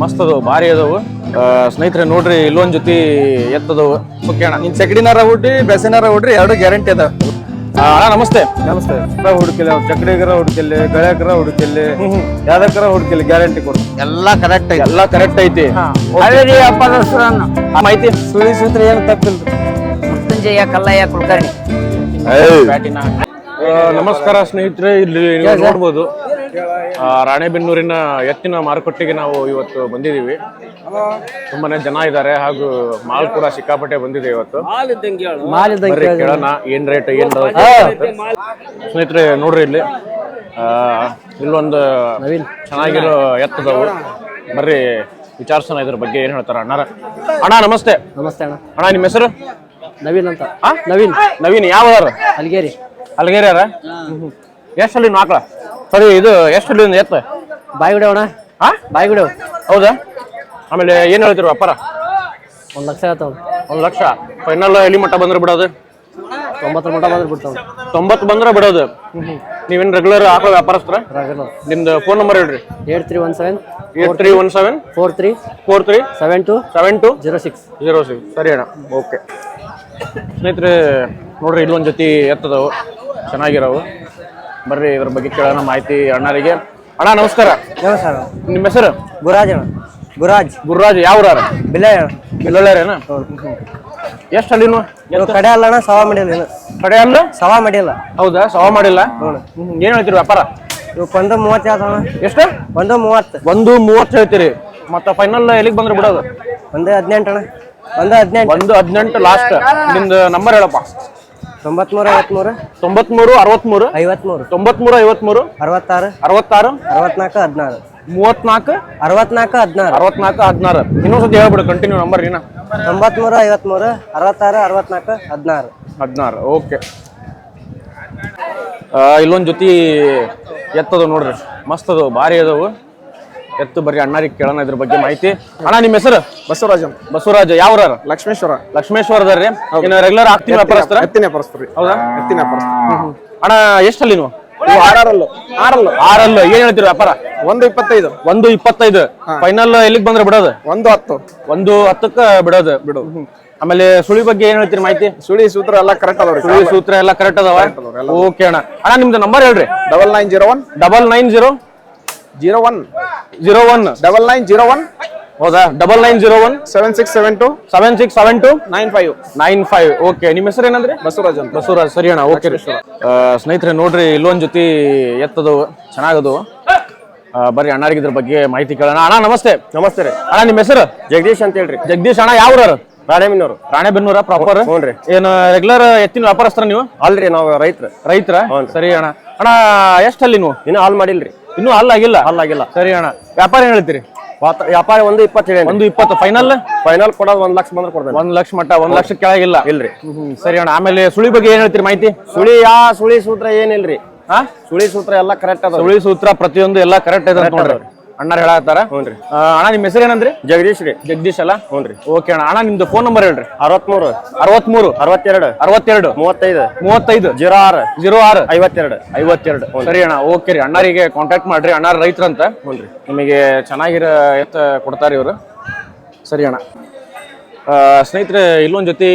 ಮಸ್ತ್ ಅದಾವು ಭಾರಿ ಅದಾವು. ಸ್ನೇಹಿತರೆ ನೋಡ್ರಿ ಇಲ್ಲೊಂದ್ ಜೊತೆ ಎತ್ತದವು. ಮುಖ್ಯಣ ನಿನ್ ಚಕಡಿನಾರ ಹುಡ್ರಿ ಬೆಸೆನಾರ ಹುಡ್ರಿ ಎರಡು ಗ್ಯಾರಂಟಿ ಅದಾವ. ಆ, ಅಣ್ಣ ನಮಸ್ತೆ. ನಮಸ್ತೆ. ಹುಡುಕಿಲ್ಲ ಚಕಡಿಗರ ಹುಡುಕಿಲ್ಲ ಗಳಕರ ಹುಡುಕಿಲ್ಲ ಯಾವ್ದಕ್ಕರ ಹುಡುಕಿಲ್ಲ ಗ್ಯಾರಂಟಿ ಕೊಡು. ಎಲ್ಲಾ ಕರೆಕ್ಟ್ ಐತಿ. ಎಲ್ಲ ಕರೆಕ್ಟ್ ಐತಿ. ಮಾಹಿತಿ? ಸುಳಿ ಸೂತ್ರ ಏನು ತಪ್ಪಿಲ್ಲ. ಮೃತ್ಯುಂಜಯ ಕಲ್ಲಯ್ಯ ಕುಲಕರ್ಣಿ. ನಮಸ್ಕಾರ ಸ್ನೇಹಿತರೆ ಇಲ್ಲಿ ನೋಡ್ಬೋದು. ರಾಣೆಬೆನ್ನೂರಿನ ಎತ್ತಿನ ಮಾರುಕಟ್ಟೆಗೆ ನಾವು ಇವತ್ತು ಬಂದಿದ್ದೀವಿ. ತುಂಬಾನೇ ಜನ ಇದ್ದಾರೆ ಹಾಗೂ ಮಾಲ್ ಕೂಡ ಸಿಕ್ಕಾಪಟ್ಟೆ ಬಂದಿದೆ ಇವತ್ತು. ಬರ್ರಿ ಕೇಳೋಣ. ಏನ್ ರೇಟ್ ಏನ್ ಸ್ನೇಹಿತರೆ ನೋಡ್ರಿ ಇಲ್ಲಿ. ಇಲ್ಲೊಂದು ಚೆನ್ನಾಗಿರೋ ಎತ್ತದವು. ಬರ್ರಿ ವಿಚಾರಿಸೋಣ ಇದ್ರ ಬಗ್ಗೆ ಏನ್ ಹೇಳ್ತಾರ ಅಣ್ಣಾರ. ಅಣ್ಣ ನಮಸ್ತೆ. ನಮಸ್ತೆ ಅಣ್ಣ. ಅಣ್ಣ ನಿಮ್ಮ ಹೆಸರು? ನವೀನ್ ಅಂತ. ಆ? ನವೀನ್. ನವೀನ್ ಯಾವ ಅಲ್ಗೇರಿ. ಅಲ್ಗೇರಿಯಾರ ಎಷ್ಟು ಅಲ್ಲಿ ಆಕಳ? ಸರಿ ಇದು ಎಷ್ಟು ಇಲ್ಲಿಂದ ಎತ್ತ? ಬಾಯಿ ಅಣ್ಣ. ಹಾ? ಬಾಯಿಗುಡೆ. ಹೌದಾ? ಆಮೇಲೆ ಏನು ಹೇಳ್ತೀರಿ ವ್ಯಾಪಾರ? ಒಂದು ಲಕ್ಷ ಆಯ್ತಾವ ಒಂದು ಲಕ್ಷ. ಫೈನಲ್ ಎಲ್ಲಿ ಮಟ್ಟ ಬಂದ್ರೆ ಬಿಡೋದು? ತೊಂಬತ್ತರ ಮಟ್ಟ ಬಂದ್ರೆ ಬಿಡ್ತಾವ. ತೊಂಬತ್ತು ಬಂದ್ರೆ ಬಿಡೋದು? ನೀವೇನು ರೆಗ್ಯುಲರ್ ಆಕಳ ವ್ಯಾಪಾರಸ್ತ್ರ ನಿಮ್ದು ಫೋನ್ ನಂಬರ್ ಹೇಳ್ರಿ. Eight three one seven eight three one seven four three four three seven two seven two zero six. Zero six. ಸರಿ ಅಣ್ಣ ಓಕೆ. ಸ್ನೇಹಿತರೆ ನೋಡ್ರಿ ಇಲ್ಲೊಂದು ಜೊತೆ ಎತ್ತದವು. ಚೆನ್ನಾಗಿರೋವು. ಬರ್ರಿ ಇದ್ರ ಬಗ್ಗೆ ಕೇಳೋಣ ಮಾಹಿತಿ ಅಣ್ಣರಿಗೆ. ಅಣ್ಣ ನಮಸ್ಕಾರ. ನಮಸ್ಕಾರ. ನಿಮ್ಮ ಹೆಸರು? ಗುರಾಜ್ ಅಣ್ಣ. ಗುರಾಜ್. ಗುರುರಾಜ್ ಯಾವ ಊರ ಬಿಲ್ಲಳ್ಳೇರೇನ ಎಷ್ಟು ಅಲ್ಲಿನು ಇವು ಕಡೆ ಅಲ್ಲ ಅಣ್ಣ ಸವಾ ಮಾಡಿಲ್ಲ ಏನು ಕಡೆ ಅಲ್ಲ? ಸವಾ ಮಾಡಿಲ್ಲ ಹೌದಾ? ಸವಾ ಮಾಡಿಲ್ಲ ಏನ್ ಹೇಳ್ತೀರಿ ವ್ಯಾಪಾರ? ಇವು ಒಂದು ಮೂವತ್ತು ಅಣ್ಣ. ಎಷ್ಟು? ಒಂದು ಮೂವತ್ತು. ಒಂದು ಮೂವತ್ತು ಹೇಳ್ತೀರಿ. ಮತ್ತ ಫೈನಲ್ ಎಲ್ಲಿಗೆ ಬಂದ್ರೆ ಬಿಡೋದು? ಒಂದು ಹದಿನೆಂಟು ಅಣ್ಣ. ಒಂದು ಹದಿನೆಂಟು. ಒಂದು ಹದಿನೆಂಟು ಲಾಸ್ಟ್ ನಿಮ್ದು ನಂಬರ್ ಹೇಳಪ್ಪ. ತೊಂಬತ್ಮೂರು ಐವತ್ಮೂರು? ತೊಂಬತ್ಮೂರು ಅರವತ್ಮೂರು? ಐವತ್ಮೂರು. ತೊಂಬತ್ಮೂರು ಐವತ್ಮೂರು? ಅರವತ್ತಾರು. ಅರವತ್ತಾರು? ಅರವತ್ನಾಲ್ಕು ಹದಿನಾರು. ಮೂವತ್ನಾಲ್ಕು? ಅರವತ್ನಾಲ್ಕು ಹದಿನಾರು. ಅರವತ್ನಾಲ್ಕು ಹದಿನಾರು. ಇನ್ನೊಂದ್ಸತಿ ಹೇಳ್ಬಿಡು ಕಂಟಿನ್ಯೂ ನಂಬರ್ ಏನ ತೊಂಬತ್ಮೂರು ಐವತ್ಮೂರು ಅರವತ್ತಾರು ಅರವತ್ನಾಲ್ಕು ಹದಿನಾರು. ಹದಿನಾರು ಓಕೆ. ಇಲ್ಲೊಂದ್ ಜೊತೆ ಎತ್ತದ ನೋಡ್ರಿ. ಮಸ್ತ್ ಅದು ಭಾರಿ ಅದಾವು. ಎತ್ತು ಬರ್ರಿ ಅಣ್ಣಾರಿಗೆ ಕೇಳೋಣ ಇದ್ರ ಬಗ್ಗೆ ಮಾಹಿತಿ. ಅಣ್ಣ ನಿಮ್ಮ ಹೆಸರು? ಬಸವರಾಜ್ ಅಂತ ಬಸವರಾಜ್ ಯಾವ್ರ ಲಕ್ಷ್ಮೇಶ್ವರ. ಲಕ್ಷ್ಮೇಶ್ವರದಾರ್ರಿ ಇನ್ನು ರೆಗ್ಯುಲರ್ ಆಗ್ತೀನಿ ವ್ಯಾಪಾರಸ್ತರ ಎತ್ತಿನ ವ್ಯಾಪಾರಸ್ತ್ರಿ ಹೌದಾ? ಎತ್ತಿನ ವ್ಯಾಪಾರಸ್ತ್ರ ಅಣ್ಣ ಎಷ್ಟಲ್ಲಿ ನೀವು? ಇವು ಆರಲ್ಲು. ಆರಲ್ಲು. ಆರಲ್ಲ. ಏನ್ ಹೇಳ್ತೀರಿ ವ್ಯಾಪಾರ? ಒಂದು ಇಪ್ಪತ್ತೈದು. ಒಂದು ಇಪ್ಪತ್ತೈದು. ಫೈನಲ್ ಎಲ್ಲಿಗೆ ಬಂದ್ರೆ ಬಿಡೋದು? ಒಂದು ಹತ್ತು. ಒಂದು ಹತ್ತಕ್ಕ ಬಿಡೋದು. ಬಿಡು ಆಮೇಲೆ ಸುಳಿ ಬಗ್ಗೆ ಏನ್ ಹೇಳ್ತೀರಿ ಮಾಹಿತಿ? ಸುಳಿ ಸೂತ್ರ ಎಲ್ಲ ಕರೆಕ್ಟ್ ಅದಾವ್ರಿ ಸುಳಿ ಸೂತ್ರ ಎಲ್ಲ ಕರೆಕ್ಟ್ ಅದಾವ? ಓಕೆ ಅಣ್ಣ. ಅಣ್ಣ ನಿಮ್ದು ನಂಬರ್ ಹೇಳ್ರಿ. Double nine zero one. Double nine zero zero one. Zero one. Double nine zero one. ಹೌದಾ? Double nine zero one. Seven six seven two seven six seven two nine five nine five okay ನಿಮ್ಮ ಹೆಸರು ಏನಂದ್ರೆ? ಬಸವರಾಜ್ ಅಂತ. ಬಸವರಾಜ್. ಸರಿ ಅಣ್ಣ. Okay ಸ್ನೇಹಿತರೆ ನೋಡ್ರಿ ಇಲ್ಲೊಂದ್ ಜೊತೆ ಎತ್ತದು ಚೆನ್ನಾಗದು ಬರೀ ಬರ್ರಿ ಅಣ್ಣಾರಿಗೆ ಇದ್ರ ಬಗ್ಗೆ ಮಾಹಿತಿ ಕೇಳೋಣ. ಅಣ್ಣ ನಮಸ್ತೆ. ನಮಸ್ತೆ ರೀ. ಅಣ್ಣ ನಿಮ್ಮ ಹೆಸರು? ಜಗದೀಶ್ ಅಂತ ಹೇಳ್ರಿ. ಜಗದೀಶ್ ಅಣ್ಣ ಯಾವ ರಾಣೆಬೆನ್ನೂರು. ರಾಣೆಬೆನ್ನೂರ ಪ್ರಾಪರ್ ಹ್ಞೂನ್ರಿ. ಏನು ರೆಗ್ಯುಲರ್ ಎತ್ತಿನ ವ್ಯಾಪಾರಸ್ಥರ ನೀವು? ಅಲ್ರಿ ನಾವು ರೈತರ. ರೈತರ? ಸರಿ ಅಣ್ಣ. ಅಣ್ಣ ಎಷ್ಟಲ್ಲಿ ನೀವು? ಇನ್ನೂ ಹಾಲ್ ಮಾಡಿಲ್ರಿ. ಇನ್ನೂ ಅಲ್ಲ ಆಗಿಲ್ಲ ಆಗಿಲ್ಲ. ಸರಿ ಅಣ್ಣ. ವ್ಯಾಪಾರ ಏನ್ ಹೇಳ್ತೀರಿ? ವ್ಯಾಪಾರ ಒಂದು ಇಪ್ಪತ್ತು ಹೇಳಿ ಒಂದು ಇಪ್ಪತ್ತು. ಫೈನಲ್ ಫೈನಲ್ ಕೊಡೋದು ಒಂದ್ ಲಕ್ಷ ಬಂದ್ರೆ ಕೊಡ್ತೇನೆ. ಒಂದ್ ಲಕ್ಷ ಮಟ್ಟ ಒಂದ್ ಲಕ್ಷ ಕೆಳಗಿಲ್ಲ. ಇಲ್ರಿ. ಸರಿ ಅಣ್ಣ. ಆಮೇಲೆ ಸುಳಿ ಬಗ್ಗೆ ಏನ್ ಹೇಳ್ತೀರಿ ಮಾಹಿತಿ? ಸುಳಿ ಯಾ ಸುಳಿ ಸೂತ್ರ ಏನಿಲ್ರಿ? ಹಾ? ಸುಳಿ ಸೂತ್ರ ಎಲ್ಲ ಕರೆಕ್ಟ್ ಅದ ಸುಳಿ ಸೂತ್ರ ಪ್ರತಿಯೊಂದು ಎಲ್ಲ ಕರೆಕ್ಟ್ ಇದೆ ನೋಡ್ರಿ. ಅಣ್ಣ ಹೇಳತ್ತಾರ ಹ್ಞೂನ್ರಿ ಅಣ್ಣ ನಿಮ್ಮ ಹೆಸರು ಏನಂದ್ರಿ? ಜಗದೀಶ್ ರೀ. ಜಗದೀಶ್ ಅಲ್ಲ? ಹ್ಞೂನ್ರಿ ಓಕೆ ಅಣ್ಣ ಅಣ್ಣ ನಿಮ್ದು ಫೋನ್ ನಂಬರ್ ಹೇಳ್ರಿ. ಅರವತ್ಮೂರು. ಅರವತ್ಮೂರು. ಅರವತ್ತೆರಡು. ಅರವತ್ತೆರಡು. ಮೂವತ್ತೈದು. ಮೂವತ್ತೈದು. ಜೀರೋ ಆರು. ಜೀರೋ ಆರು. ಐವತ್ತೆರಡು. ಐವತ್ತೆರಡು. ಸರಿ ಅಣ್ಣ ಓಕೆ ರೀ. ಅಣ್ಣರಿಗೆ ಕಾಂಟ್ಯಾಕ್ಟ್ ಮಾಡ್ರಿ. ಅಣ್ಣಾರ ರೈತರಂತ. ನಿಮಗೆ ಚೆನ್ನಾಗಿರೋ ಎತ್ತ ಕೊಡ್ತಾರೆ ಇವರು. ಸರಿ ಅಣ್ಣ. ಸ್ನೇಹಿತರೆ ಇಲ್ಲೊಂದು ಜೊತೆ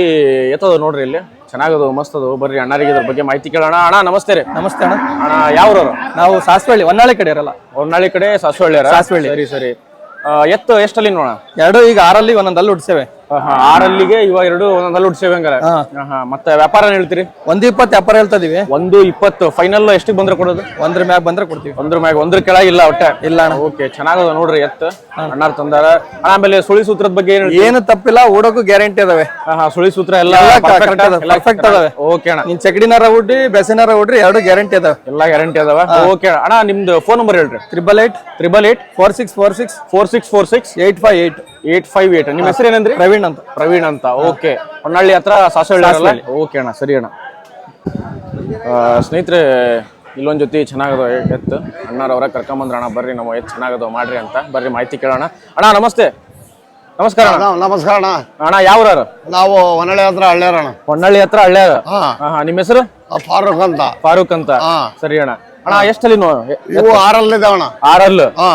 ಎತ್ತದ ನೋಡ್ರಿ ಇಲ್ಲಿ. ಚೆನ್ನಾಗದು ಮಸ್ತ್ ಅದು ಬರ್ರಿ ಅಣ್ಣರಿಗೆ ಇದ್ರ ಬಗ್ಗೆ ಮಾಹಿತಿ ಕೇಳೋಣ. ಅಣ್ಣ ನಮಸ್ತೆ ರೀ. ನಮಸ್ತೆ ಅಣ್ಣ. ಅಣ್ಣ ಯಾವ್ರವ್ರು ನಾವು ಸಾಸ್ವಳ್ಳಿ ಹೊನ್ನಾಳಿ ಕಡೆ ಇರಲ್ಲ ಹೊನ್ನಾಳಿ ಕಡೆ ಸಾಸ್ವಳ್ಳಿ ಸಾಸ್ವಳ್ಳಿ. ಸರಿ ಸರಿ. ಎತ್ತು ಎಷ್ಟಲ್ಲಿ ನೋಡೋಣ? ಎರಡು ಈಗ ಆರಲ್ಲಿ ಒಂದೊಂದಲ್ಲಿ ಹುಡ್ಸೇವೆ ಆರಲ್ಲಿಗೆ ಇವಾಗ ಎರಡು ನಲ್ವತ್ತು ಉಡ್ಸೇವೆ ಹಂಗಾರೆ. ಮತ್ತೆ ವ್ಯಾಪಾರ ಏನ್ ಹೇಳ್ತೀರಿ? ಒಂದು ಇಪ್ಪತ್ತು ವ್ಯಾಪಾರ ಹೇಳ್ತಾ ಇದೀವಿ. ಒಂದು ಇಪ್ಪತ್ತು. ಫೈನಲ್ ಎಷ್ಟಿಗೆ ಬಂದ್ರೆ ಕೊಡೋದು? ಒಂದ್ರ ಮ್ಯಾಗ ಬಂದ್ರೆ ಕೊಡ್ತೀವಿ. ಒಂದ್ರ ಮ್ಯಾಗ ಒಂದ್ರ ಕೆಳಗೆ ಇಲ್ಲ ಒಟ್ಟೆ? ಇಲ್ಲ ಓಕೆ ಚೆನ್ನಾಗದ ನೋಡ್ರಿ ಎತ್ತ. ಅಣ್ಣಾರ್ ತಂದಾರ. ಆಮೇಲೆ ಸುಳಿ ಸೂತ್ರದ ಬಗ್ಗೆ ಏನು? ಏನು ತಪ್ಪಿಲ್ಲ ಓಡೋಕು ಗ್ಯಾರಂಟಿ ಅದಾವೆ. ಸುಳಿ ಸೂತ್ರ ಎಲ್ಲ ಪರ್ಫೆಕ್ಟ್? ಅದಾವ. ಓಕೆ ಅಣ್ಣ. ನಿನ್ ಚಕಡಿನಾರ ಹುಡ್ರಿ ಬೆಸಿನಾರ ಹುಡ್ರಿ ಎರಡು ಗ್ಯಾರಂಟಿ ಅದಾವೆ. ಎಲ್ಲ ಗ್ಯಾರಂಟಿ ಅದಾವ? ಓಕೆ ಅಣ್ಣ. ನಿಮ್ದು ಫೋನ್ ನಂಬರ್ ಹೇಳ್ರಿ. Triple eight triple eight four six four six four six four six eight five eight eight five eight. ನಿಮ್ಮ ಹೆಸರು ಏನಂದ್ರಿ? ಪ್ರವೀಣ್ ಅಂತ. ಪ್ರವೀಣ್ ಅಂತ. ಓಕೆ. ಹೊನ್ನಳ್ಳಿ ಹತ್ರ ಸಾಸವಳ್ಳಿ ಓಕೆ ಅಣ್ಣ ಸರಿ ಅಣ್ಣ. ಸ್ನೇಹಿತರೆ ಇಲ್ಲೊಂದ್ ಜೊತೆ ಚೆನ್ನಾಗದ ಎತ್ತು ಅಣ್ಣಾರವ್ರ ಕರ್ಕೊಂಬಂದ್ರ ಅಣ್ಣ ಬರ್ರಿ ನಮ್ಮ ಎತ್ತು ಚೆನ್ನಾಗದ ಮಾಡ್ರಿ ಅಂತ. ಬರ್ರಿ ಮಾಹಿತಿ ಕೇಳೋಣ. ಅಣ್ಣ ನಮಸ್ತೆ. ನಮಸ್ಕಾರ ಅಣ್ಣ. ನಮಸ್ಕಾರ ಅಣ್ಣ. ಅಣ್ಣ ಯಾವ್ರಾರ ನಾವು ಹೊನ್ನಳ್ಳಿ ಹತ್ರ ಹಳ್ಳ್ಯಾರಣ ಹೊನ್ನಳ್ಳಿ ಹತ್ರ ಹಳ್ಳ್ಯಾರ? ಹಾ. ಹಾ ಹಾ ನಿಮ್ಮ ಹೆಸರು? ಫಾರೂಕ್ ಅಂತ. ಫಾರೂಕ್ ಅಂತ. ಹಾ. ಸರಿ ಅಣ್ಣ. ಅಣ್ಣ ಎಷ್ಟಲ್ಲಿ ನೀವು ಇವು ಆರಲ್ಲಿದ್ದಾವಣ ಆರಲ್ಲು ಹಾ.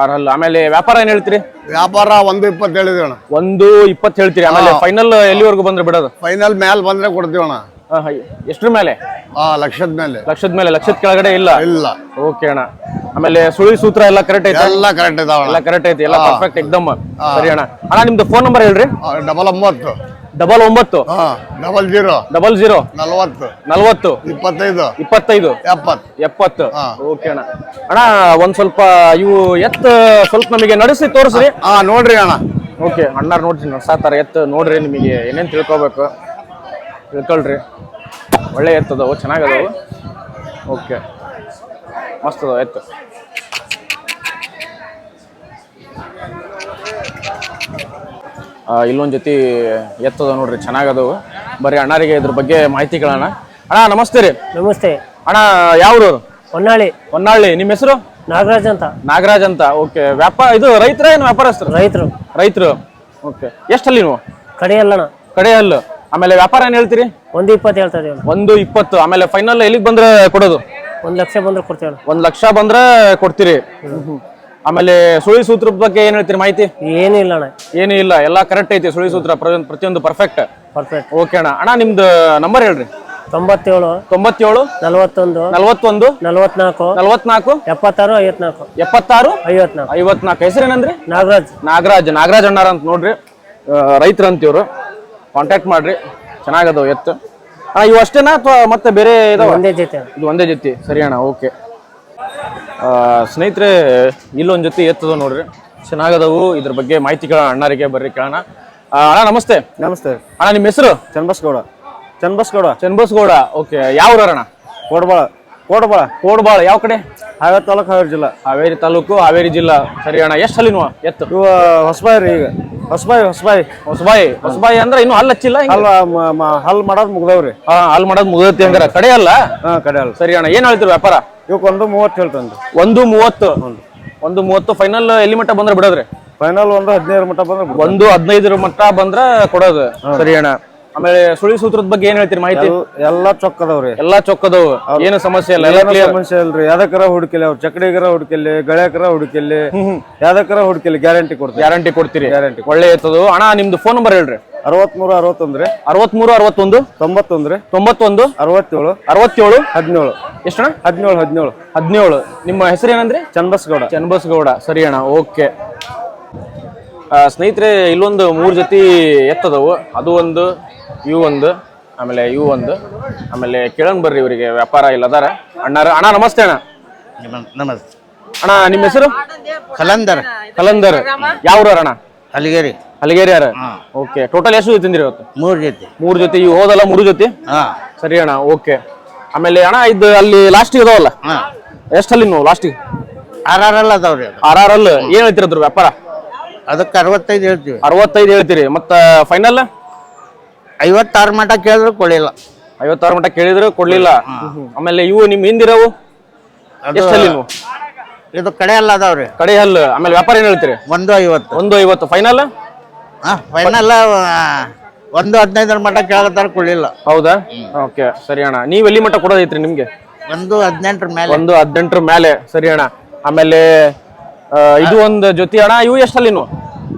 ಆರಲ್ಲು. ಆಮೇಲೆ ವ್ಯಾಪಾರ ಏನ್ ಹೇಳ್ತೀರಿ? ವ್ಯಾಪಾರ ಒಂದು ಇಪ್ಪತ್ತು ಹೇಳಿದೇವಣ ಒಂದು ಇಪ್ಪತ್ತು ಹೇಳ್ತೀರಿ. ಆಮೇಲೆ ಫೈನಲ್ ಎಲ್ಲಿವರೆಗೂ ಬಂದ್ರೆ ಬಿಡೋದು? ಫೈನಲ್ ಮ್ಯಾಲ್ ಬಂದ್ರೆ ಕೊಡ್ತೀವಣ ಅಣ್ಣ. ಎಷ್ಟ್ರ ಮೇಲೆ? ಲಕ್ಷದ ಮೇಲೆ. ಲಕ್ಷದ ಮೇಲೆ. ಲಕ್ಷದ ಕೆಳಗಡೆ ಇಲ್ಲ? ಇಲ್ಲ. ಓಕೆ ಅಣ್ಣ. ಆಮೇಲೆ ಸುಳಿ ಸೂತ್ರ ಎಲ್ಲ ಕರೆಕ್ಟ್ ಐತೆ? ಎಲ್ಲ ಕರೆಕ್ಟ್ ಎಲ್ಲ ಇದಾವಣ ಕರೆಕ್ಟ್ ಐತಿ. ಎಲ್ಲ ಪರ್ಫೆಕ್ಟ್ ಎಕ್ದಮ್ ಸರಿ ಅಣ್ಣ. ಅಣ್ಣ ನಿಮ್ದು ಫೋನ್ ನಂಬರ್ ಹೇಳ್ರಿ. ಡಬಲ್ ಒಂಬತ್ತು. ಡಬಲ್ ಒಂಬತ್ತು. ಹಾ ಡಬಲ್ ಜೀರೋ ಡಬಲ್ ಜೀರೋ ನಲವತ್ತು. ನಲವತ್ತು. ಇಪ್ಪತ್ತೈದು. ಇಪ್ಪತ್ತೈದು. ಎಪ್ಪತ್ತು. ಎಪ್ಪತ್ತು. ಓಕೆ ಅಣ್ಣ. ಅಣ್ಣ ಒಂದ್ ಸ್ವಲ್ಪ ಇವು ಎತ್ ಸ್ವಲ್ಪ ನಮಗೆ ನಡೆಸಿ ತೋರಿಸ್ರಿ. ಹಾ ನೋಡ್ರಿ ಅಣ್ಣ. ಓಕೆ ಅಣ್ಣಾರ್ ನೋಡ್ರಿ ನಡ್ಸಾತಾರ ಎತ್ ನೋಡ್ರಿ ನಿಮಗೆ ಏನೇನ್ ತಿಳ್ಕೊಬೇಕು. ತಿಳ್ಕೊಳ್ರಿ. ಒಳ್ಳೆ ಎತ್ತದವು ಚೆನ್ನಾಗದವು. ಚೆನ್ನಾಗದಾವು ಓಕೆ ಮಸ್ತ್ ಅದಾವ ಎತ್ತು. ಇಲ್ಲೊಂದ್ ಜೊತೆ ಎತ್ತದ ನೋಡ್ರಿ ಚೆನ್ನಾಗದವು. ಬರೀ ಅಣ್ಣಾರಿಗೆ ಇದ್ರ ಬಗ್ಗೆ ಮಾಹಿತಿ ಕೇಳೋಣ. ಅಣ್ಣ ನಮಸ್ತೆ ರೀ. ನಮಸ್ತೆ. ಅಣ್ಣ ಯಾವ್ರು? ಹೊನ್ನಾಳಿ. ಹೊನ್ನಾಳಿ. ನಿಮ್ಮ ಹೆಸರು? ನಾಗರಾಜ್ ಅಂತ. ನಾಗರಾಜ್ ಅಂತ. ಓಕೆ. ವ್ಯಾಪಾರ ಇದು ರೈತರ ಏನು ವ್ಯಾಪಾರಸ್ಥರು? ರೈತರು. ರೈತರು. ಓಕೆ. ಎಷ್ಟಲ್ಲಿ ನೀವು? ಕಡೆ ಅಲ್ಲಣ ಕಡೆ ಅಲ್ಲ ಆಮೇಲೆ ವ್ಯಾಪಾರ ಏನು ಹೇಳ್ತೀರಿ? ಒಂದು ಇಪ್ಪತ್ತು ಹೇಳ್ತಾ ಇದೀವಿ ಒಂದು ಇಪ್ಪತ್ತು. ಆಮೇಲೆ ಫೈನಲ್ ಎಲ್ಲಿಗೆ ಬಂದ್ರೆ ಕೊಡೋದು? ಒಂದು ಲಕ್ಷ ಬಂದ್ರೆ ಕೊಡ್ತೀವಿ ಒಂದ್ ಲಕ್ಷ ಬಂದ್ರೆ ಕೊಡ್ತೀರಿ. ಆಮೇಲೆ ಸುಳಿ ಸೂತ್ರ ಬಗ್ಗೆ ಏನ್ ಹೇಳ್ತೀರಿ ಮಾಹಿತಿ? ಏನು ಇಲ್ಲ ಅಣ್ಣ. ಏನೂ ಇಲ್ಲ ಎಲ್ಲ ಕರೆಕ್ಟ್ ಐತಿ ಸುಳಿ ಸೂತ್ರ ಪ್ರತಿಯೊಂದು ಪ್ರತಿಯೊಂದು ಪರ್ಫೆಕ್ಟ್ ಪರ್ಫೆಕ್ಟ್ ಓಕೆ ಅಣ್ಣ. ಅಣ್ಣ ನಿಮ್ದು ನಂಬರ್ ಹೇಳ್ರಿ. ತೊಂಬತ್ತೇಳು ತೊಂಬತ್ತೇಳು ನಲವತ್ತೊಂದು ನಲವತ್ತೊಂದು ನಲವತ್ನಾಲ್ಕು ನಲವತ್ನಾಲ್ಕು ಎಪ್ಪತ್ತಾರು ಐವತ್ನಾಲ್ಕು. ಎಪ್ಪತ್ತಾರು ಐವತ್ನಾಲ್ಕು. ಐವತ್ನಾಲ್ಕು. ಹೆಸರೇನಂದ್ರಿ ನಾಗರಾಜ್. ನಾಗರಾಜ್ ನಾಗರಾಜ್ ಅಣ್ಣಾರ ಅಂತ ನೋಡ್ರಿ. ರೈತರ ಅಂತ ಇವ್ರು ಕಾಂಟ್ಯಾಕ್ಟ್ ಮಾಡ್ರಿ. ಚೆನ್ನಾಗದವು ಎತ್ತು. ಅಣ್ಣ ಇವು ಅಷ್ಟೇನಾ ಅಥವಾ ಮತ್ತೆ ಬೇರೆ ಇದಾವ? ಒಂದೇ ಜೊತೆ. ಇದು ಒಂದೇ ಜೊತೆ. ಸರಿ ಅಣ್ಣ ಓಕೆ ಸ್ನೇಹಿತರೆ ಇಲ್ಲೊಂದು ಜೊತೆ ಎತ್ತದ ನೋಡ್ರಿ. ಚೆನ್ನಾಗದವು. ಇದ್ರ ಬಗ್ಗೆ ಮಾಹಿತಿ ಕೇಳೋಣ. ಅಣ್ಣರಿಗೆ ಬರ್ರಿ ಕೇಳೋಣ. ಅಣ್ಣ ನಮಸ್ತೆ. ನಮಸ್ತೆ. ಅಣ್ಣ ನಿಮ್ಮ ಹೆಸರು? ಚನ್ನಬಸ್ಗೌಡ. ಚನ್ನಬಸ್ಗೌಡ. ಚನ್ಬಸ್ಗೌಡ ಓಕೆ. ಯಾವ ಊರಣ್ಣ? ಕೋಡ್ಬಾಳ. ಕೋಡ್ಬಾಳ. ಕೋಡ್ಬಾಳ. ಯಾವ ಕಡೆ? ಹಾವೇರಿ ತಾಲೂಕು ಹಾವೇರಿ ಜಿಲ್ಲಾ. ಹಾವೇರಿ ತಾಲೂಕು ಹಾವೇರಿ ಜಿಲ್ಲಾ. ಸರಿ ಅಣ್ಣ ಎಷ್ಟು ಹಲ್ಲಿನ ಎತ್ತು. ಇವ ಹೊಸಬಾಯಿ ರೀ ಈಗ. ಹೊಸಬಾಯಿ ಹೊಸಬಾಯಿ. ಹೊಸಬಾಯಿ. ಹೊಸಬಾಯಿ ಅಂದ್ರೆ ಇನ್ನೂ ಹಲ್ಲು ಹಚ್ಚಿಲ್ಲ ಅಲ್ಲ ಹಲ್ ಮಾಡೋದು ಮುಗ್ದವ್ರಿ. ಹಾ ಹಲ್ ಮಾಡೋದು ಮುಗಿದೈತಿ ಹಂಗಾರ. ಕಡೆ ಅಲ್ಲ? ಹಾ ಕಡೆ ಅಲ್ಲ. ಸರಿ ಅಣ್ಣ ಏನು ಹೇಳ್ತೀರಿ ವ್ಯಾಪಾರ? ಇವಕ್ಕೆ ಒಂದು ಮೂವತ್ತು ಹೇಳ್ತಂದ್ರಿ ಒಂದು ಮೂವತ್ತು. ಒಂದು ಮೂವತ್ತು ಫೈನಲ್ ಎಲ್ಲಿ ಮಟ್ಟ ಬಂದ್ರೆ ಬಿಡೋದ್ರಿ? ಫೈನಲ್ ಒಂದು ಹದಿನೈದು ಮಟ್ಟ ಬಂದ್ರೆ. ಒಂದು ಹದಿನೈದರ ಮಟ್ಟ ಬಂದ್ರ ಕೊಡೋದು. ಸರಿ ಅಣ್ಣ. ಆಮೇಲೆ ಸುಳಿ ಸೂತ್ರದ ಬಗ್ಗೆ ಏನ್ ಹೇಳ್ತೀರಿ ಮಾಹಿತಿ? ಎಲ್ಲಾ ಎಲ್ಲ ಚೊಕ್ ಅದಾವ್ರಿ ಎಲ್ಲಾ ಚೊಕ್ಕದವು. ಏನು ಸಮಸ್ಯೆ ಇಲ್ಲ ಎಲ್ಲ ಸಮಸ್ಯೆ ಇಲ್ರಿ. ಯಾವ್ದಕ್ಕರ ಹುಡುಕಿಲ್ಲ ಅವ್ರು? ಚಕಡಿಗರ ಹುಡುಕಿಲ್ಲಿ ಗಳಕರ ಹುಡುಕಿಲ್ಲಿ ಯಾವ್ದಕ್ಕರ ಹುಡುಕಿಲ್ಲಿ ಗ್ಯಾರಂಟಿ ಕೊಡ್ತೀವಿ. ಗ್ಯಾರಂಟಿ ಕೊಡ್ತೀರಿ. ಗ್ಯಾರಂಟಿ ಒಳ್ಳೆ ಇರ್ತದ ಅಣ್ಣ ನಿಮ್ದು ಫೋನ್ ನಂಬರ್ ಹೇಳ್ರಿ. ಅರವತ್ಮೂರು ಅರವತ್ತೊಂದ್ರಿ ಅರವತ್ಮೂರು ಅರವತ್ತೊಂದು? ತೊಂಬತ್ತೊಂದ್ರಿ ತೊಂಬತ್ತೊಂದು? ಅರವತ್ತೇಳು ಅರವತ್ತೇಳು? ಹದಿನೇಳು. ಎಷ್ಟಣ್ಣ? ಹದಿನೇಳು ಹದಿನೇಳು. ಹದಿನೇಳು. ನಿಮ್ಮ ಹೆಸರು ಏನಂದ್ರೆ? ಚನ್ನಬಸ್ಗೌಡ. ಚನ್ನಬಸಗೌಡ. ಸರಿ ಅಣ್ಣ ಓಕೆ. ಸ್ನೇಹಿತರೆ ಇಲ್ಲೊಂದು ಮೂರು ಜೊತೆ ಎತ್ತದವು. ಅದು ಒಂದು ಇವು ಒಂದು ಆಮೇಲೆ ಇವು ಒಂದು. ಆಮೇಲೆ ಕೇಳೋಣ ಬರ್ರಿ ಇವರಿಗೆ ವ್ಯಾಪಾರ ಇಲ್ಲ ಅದಾರ ಅಣ್ಣಾರ ಅಣ್ಣ ನಮಸ್ತೆ ಅಣ್ಣ. ನಮಸ್ತೆ. ಅಣ್ಣ ನಿಮ್ಮ ಹೆಸರು? ಕಲಂದರ್. ಕಲಂದರ್. ಯಾವ ಅಣ್ಣ? ಅಲ್ಲಿಗೇರಿ ಹಲಗೇರಿ ಯಾರ? ಓಕೆ. ಟೋಟಲ್ ಎಷ್ಟು ತಿಂದಿರಿ ಇವತ್ತು? ಮೂರು ಜೊತೆ. ಮೂರು ಜೊತೆ. ಇವು ಹೋದಲ್ಲ ಮೂರು ಜೊತೆ? ಹಾ. ಸರಿ ಅಣ್ಣ ಓಕೆ. ಆಮೇಲೆ ಅಣ್ಣ ಇದು ಅಲ್ಲಿ ಲಾಸ್ಟಿಗೆ ಇದಾವಲ್ಲ ಹಾ. ಎಷ್ಟಲ್ಲಿ ನೀವು ಲಾಸ್ಟಿಗೆ ಆರ್ ಆರ್ ಎಲ್ ಅದಾವ್ರಿ ಅದು. ಆರ್ ಆರ್ ಅಲ್ಲಿ ಏನ್ ಹೇಳ್ತೀರ ಅದ್ರ ವ್ಯಾಪಾರ ಅದಕ್ಕೆ ಅರವತ್ತೈದು ಹೇಳ್ತೀವಿ. ಅರವತ್ತೈದು ಹೇಳ್ತೀರಿ. ಮತ್ತ ಫೈನಲ್ ಐವತ್ತಾರು ಮಟ ಕೇಳಿದ್ರು ಕೊಡಲಿಲ್ಲ. ಐವತ್ತಾರು ಮಟ ಕೇಳಿದ್ರು ಕೊಡ್ಲಿಲ್ಲ. ಆಮೇಲೆ ಇವು ನಿಮ್ ಹಿಂದಿರವು? ಅದು ಎಷ್ಟಲ್ಲಿ ನೀವು? ಇದು ಕಡೆ ಅಲ್ಲ ಅದಾವ್ರಿ. ಕಡೆ ಹಲ್ಲು. ಆಮೇಲೆ ವ್ಯಾಪಾರ ಏನ್ ಹೇಳ್ತೀರಿ? ಒಂದು ಐವತ್ತು. ಒಂದು ಐವತ್ತು. ಫೈನಲ್ ಫೈನಲ್ ಒಂದು ಹದಿನೈದರ ಮಟ್ಟ ಕೇಳತ್ತಾರ ಕೊಡ್ಲಿಲ್ಲ ಹೌದಾ? ಓಕೆ ಸರಿ ಅಣ್ಣ. ನೀವ್ ಎಲ್ಲಿ ಮಟ್ಟ ಕೊಡೋದೈತ್ರಿ ನಿಮ್ಗೆ? ಒಂದು ಹದಿನೆಂಟರ ಮೇಲೆ. ಒಂದು ಹದಿನೆಂಟರ ಮೇಲೆ. ಸರಿ ಅಣ್ಣ. ಆಮೇಲೆ ಆ, ಇದು ಒಂದು ಜೊತೆ ಅಣ್ಣ ಇವು ಎಷ್ಟಲ್ಲಿ ನೀವು